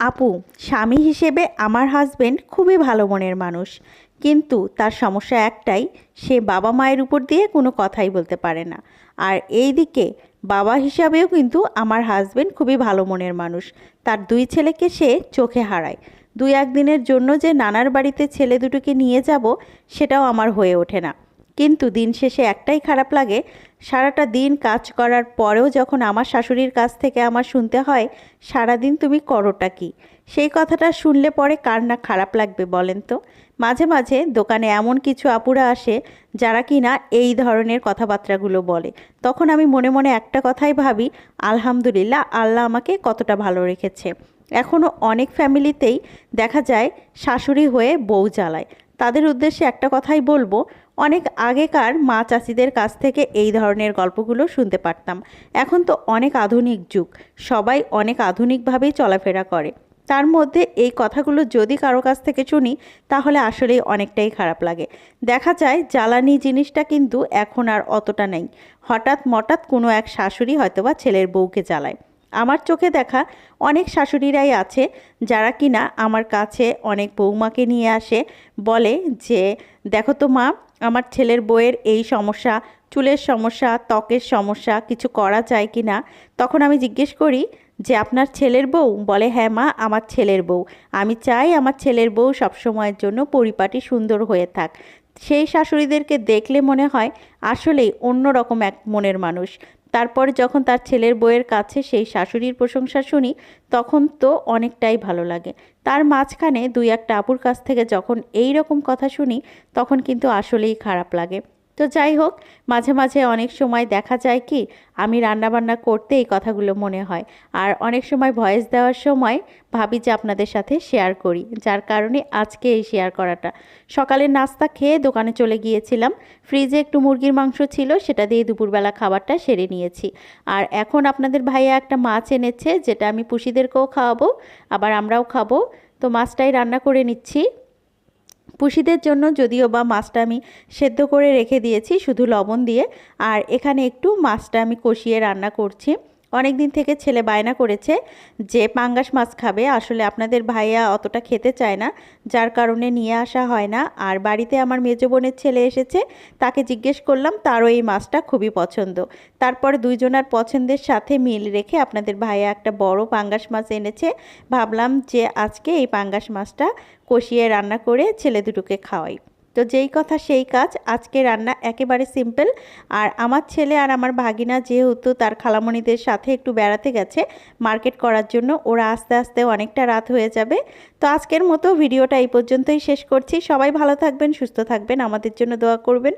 আপু, স্বামী হিসেবে আমার হাজবেন্ড খুবই ভালো মনের মানুষ। কিন্তু তার সমস্যা একটাই, সে বাবা মায়ের উপর দিয়ে কোনো কথাই বলতে পারে না। আর এই দিকে বাবা হিসাবেও কিন্তু আমার হাজবেন্ড খুবই ভালো মনের মানুষ। তার দুই ছেলেকে সে চোখে হারায়। দুই একদিনের জন্য যে নানার বাড়িতে ছেলে দুটোকে নিয়ে যাব, সেটাও আমার হয়ে ওঠে না। কিন্তু দিন শেষে একটাই খারাপ লাগে, সারাটা দিন কাজ করার পরেও যখন আমার শাশুড়ির কাছ থেকে আমার শুনতে হয়, সারাদিন তুমি করোটা কি? সেই কথাটা শুনলে পরে কার না খারাপ লাগবে বলেন তো? মাঝে মাঝে দোকানে এমন কিছু আপুরা আসে, যারা কি না এই ধরনের কথাবার্তাগুলো বলে। তখন আমি মনে মনে একটা কথাই ভাবি, আলহামদুলিল্লাহ, আল্লাহ আমাকে কতটা ভালো রেখেছে। এখনও অনেক ফ্যামিলিতেই দেখা যায়, শাশুড়ি হয়ে বউ জ্বালায়। তাদের উদ্দেশ্যে একটা কথাই বলব অনেক আগেকার মা চাষিদের কাছ থেকে এই ধরনের গল্পগুলো শুনতে পারতাম। এখন তো অনেক আধুনিক যুগ, সবাই অনেক আধুনিকভাবেই চলাফেরা করে। তার মধ্যে এই কথাগুলো যদি কারও কাছ থেকে শুনি, তাহলে আসলেই অনেকটাই খারাপ লাগে। দেখা যায়, জ্বালানি জিনিসটা কিন্তু এখন আর অতটা নেই। হঠাৎ মঠাৎ কোনো এক শাশুড়ি হয়তোবা ছেলের বউকে জ্বালায়। আমার চোখে দেখা অনেক শাশুড়িরাই আছে, যারা কিনা আমার কাছে অনেক বৌমাকে নিয়ে আসে, বলে যে, দেখো তো মা আমার ছেলের বইয়ের এই সমস্যা, চুলের সমস্যা, ত্বকের সমস্যা কিছু করা যায় কি না? তখন আমি জিজ্ঞেস করি, যে আপনার ছেলের বউ? বলে হ্যাঁ মা, আমার ছেলের বউ। আমি চাই আমার ছেলের বউ সবসময়ের জন্য পরিপাটি সুন্দর হয়ে থাক। সেই শাশুড়িদেরকে দেখলে মনে হয় আসলেই অন্যরকম এক মনের মানুষ। তারপর যখন তার ছেলের বইয়ের কাছে সেই শাশুড়ির প্রশংসা শুনি, তখন তো অনেকটাই ভালো লাগে। তার মাঝখানে দুই একটা আপুর কাছ থেকে যখন এই রকম কথা শুনি, তখন কিন্তু আসলেই খারাপ লাগে। তো যাই হোক, মাঝে মাঝে অনেক সময় দেখা যায় কি, আমি রান্নাবান্না করতে এই কথাগুলো মনে হয়। আর অনেক সময় ভয়েস দেওয়ার সময় ভাবি যে আপনাদের সাথে শেয়ার করি, যার কারণে আজকে এই শেয়ার করাটা। সকালের নাস্তা খেয়ে দোকানে চলে গিয়েছিলাম। ফ্রিজে একটু মুরগির মাংস ছিল, সেটা দিয়ে দুপুরবেলা খাবারটা সেরে নিয়েছি। আর এখন আপনাদের ভাইয়া একটা মাছ এনেছে, যেটা আমি পুষিদেরকেও খাওয়াবো, আবার আমরাও খাব। তো মাছটাই রান্না করে নিচ্ছি। পুষিদের জন্য যদিও বা মাছটা আমি সেদ্ধ করে রেখে দিয়েছি শুধু লবণ দিয়ে। আর এখানে একটু মাছটা আমি কষিয়ে রান্না করছি। অনেক দিন থেকে ছেলে বায়না করেছে যে পাঙ্গাস মাছ খাবে। আসলে আপনাদের ভাইয়া অতটা খেতে চায় না, যার কারণে নিয়ে আসা হয় না। আর বাড়িতে আমার মেজ বোনের ছেলে এসেছে, তাকে জিজ্ঞেস করলাম, তারও এই মাছটা খুবই পছন্দ। তারপর দুইজনার পছন্দের সাথে মিল রেখে আপনাদের ভাইয়া একটা বড় পাঙ্গাস মাছ এনেছে। ভাবলাম যে আজকে এই পাঙ্গাস মাছটা কষিয়ে রান্না করে ছেলে দুটোকে খাওয়াই। তো যেই কথা সেই কাজ। আজকে রান্না একেবারে সিম্পল। আর আমার ছেলে আর আমার ভাগিনা যেহেতু তার খালামণিদের সাথে একটু বেড়াতে গেছে, মার্কেট করার জন্য ওরা আস্তে আস্তে অনেকটা রাত হয়ে যাবে। তো আজকের মতো ভিডিওটা এই পর্যন্তই শেষ করছি। সবাই ভালো থাকবেন, সুস্থ থাকবেন, আমাদের জন্য দোয়া করবেন।